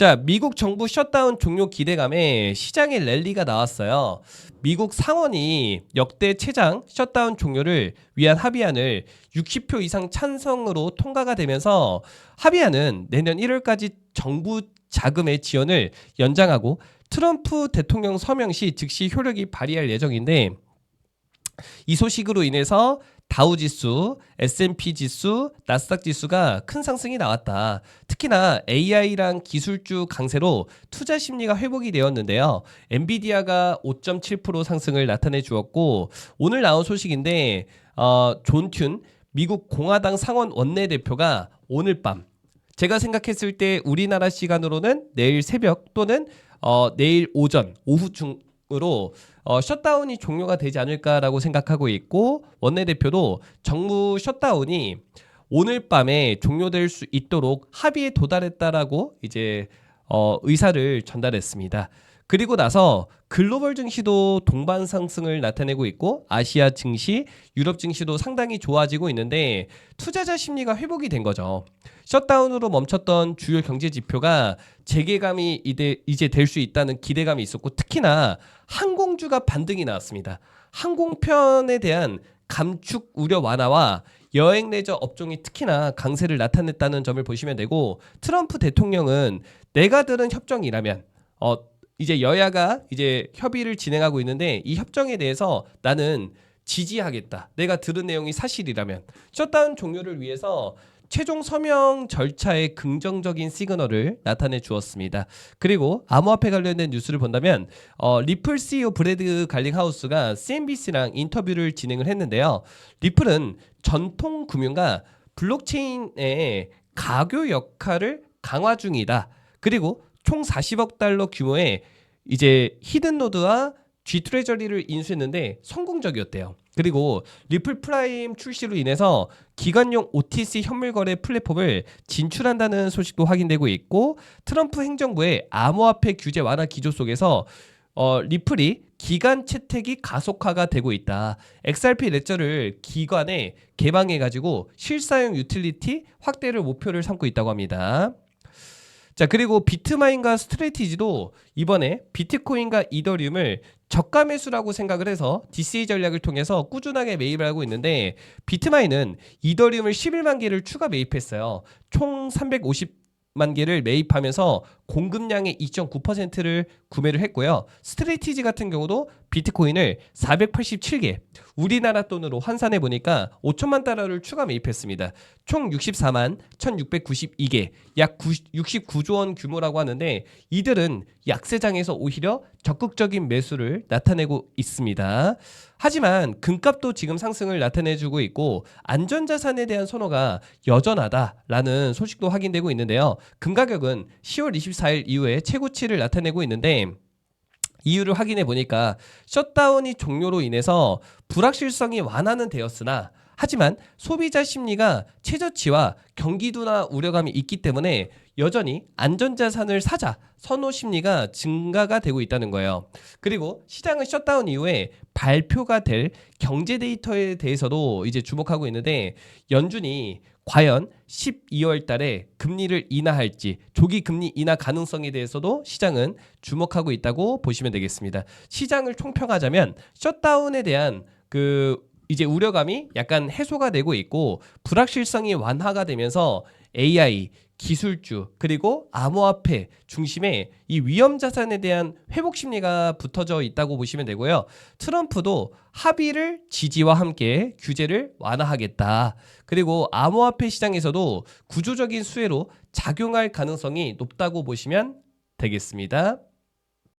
자, 미국 정부 셧다운 종료 기대감에 시장에 랠리가 나왔어요. 미국 상원이 역대 최장 셧다운 종료를 위한 합의안을 60표 이상 찬성으로 통과가 되면서 합의안은 내년 1월까지 정부 자금의 지원을 연장하고 트럼프 대통령 서명 시 즉시 효력이 발휘할 예정인데 이 소식으로 인해서 다우 지수, S&P 지수, 나스닥 지수가 큰 상승이 나왔다. 특히나 AI랑 기술주 강세로 투자 심리가 회복이 되었는데요. 엔비디아가 5.7% 상승을 나타내 주었고 오늘 나온 소식인데 어, 존튠 미국 공화당 상원 원내대표가 오늘 밤 제가 생각했을 때 우리나라 시간으로는 내일 새벽 또는 어, 내일 오전 오후 중 으로 어, 셧다운이 종료가 되지 않을까라고 생각하고 있고 원내대표도 정부 셧다운이 오늘 밤에 종료될 수 있도록 합의에 도달했다라고 이제 어, 의사를 전달했습니다. 그리고 나서 글로벌 증시도 동반 상승을 나타내고 있고 아시아 증시, 유럽 증시도 상당히 좋아지고 있는데 투자자 심리가 회복이 된 거죠. 셧다운으로 멈췄던 주요 경제 지표가 재개감이 이제, 될 수 있다는 기대감이 있었고 특히나 항공주가 반등이 나왔습니다. 항공편에 대한 감축 우려 완화와 여행 레저 업종이 특히나 강세를 나타냈다는 점을 보시면 되고 트럼프 대통령은 내가 들은 협정이라면 어 이제 여야가 이제 협의를 진행하고 있는데 이 협정에 대해서 나는 지지하겠다. 내가 들은 내용이 사실이라면 셧다운 종료를 위해서 최종 서명 절차의 긍정적인 시그널을 나타내 주었습니다. 그리고 암호화폐 관련된 뉴스를 본다면 어, 리플 CEO 브래드 갈링하우스가 CNBC랑 인터뷰를 진행을 했는데요. 리플은 전통 금융과 블록체인의 가교 역할을 강화 중이다. 그리고 총 40억 달러 규모의 이제 히든 노드와 G 트레저리를 인수했는데 성공적이었대요. 그리고 리플 프라임 출시로 인해서 기관용 OTC 현물 거래 플랫폼을 진출한다는 소식도 확인되고 있고 트럼프 행정부의 암호화폐 규제 완화 기조 속에서 어, 리플이 기간 채택이 가속화가 되고 있다. XRP 레저를 기관에 개방해 가지고 실사용 유틸리티 확대를 목표를 삼고 있다고 합니다. 자 그리고 비트마인과 스트레티지도 이번에 비트코인과 이더리움을 저가 매수라고 생각을 해서 DCA 전략을 통해서 꾸준하게 매입을 하고 있는데 비트마인은 이더리움을 11만 개를 추가 매입했어요. 총 350 만 개를 매입하면서 공급량의 2.9%를 구매를 했고요. 스트레티지 같은 경우도 비트코인을 487개 우리나라 돈으로 환산해 보니까 5천만 달러를 추가 매입했습니다. 총 64만 1,692개, 약 69조 원 규모라고 하는데 이들은 약세장에서 오히려 적극적인 매수를 나타내고 있습니다. 하지만 금값도 지금 상승을 나타내주고 있고 안전자산에 대한 선호가 여전하다라는 소식도 확인되고 있는데요. 금 가격은 10월 24일 이후에 최고치를 나타내고 있는데 이유를 확인해 보니까 셧다운이 종료로 인해서 불확실성이 완화는 되었으나 하지만 소비자 심리가 최저치와 경기도나 우려감이 있기 때문에 여전히 안전자산을 사자 선호 심리가 증가가 되고 있다는 거예요. 그리고 시장은 셧다운 이후에 발표가 될 경제 데이터에 대해서도 이제 주목하고 있는데 연준이 과연 12월 달에 금리를 인하할지 조기 금리 인하 가능성에 대해서도 시장은 주목하고 있다고 보시면 되겠습니다. 시장을 총평하자면 셧다운에 대한 그 이제 우려감이 약간 해소가 되고 있고 불확실성이 완화가 되면서 AI 기술주 그리고 암호화폐 중심에 이 위험 자산에 대한 회복 심리가 붙어져 있다고 보시면 되고요. 트럼프도 합의를 지지와 함께 규제를 완화하겠다. 그리고 암호화폐 시장에서도 구조적인 수혜로 작용할 가능성이 높다고 보시면 되겠습니다.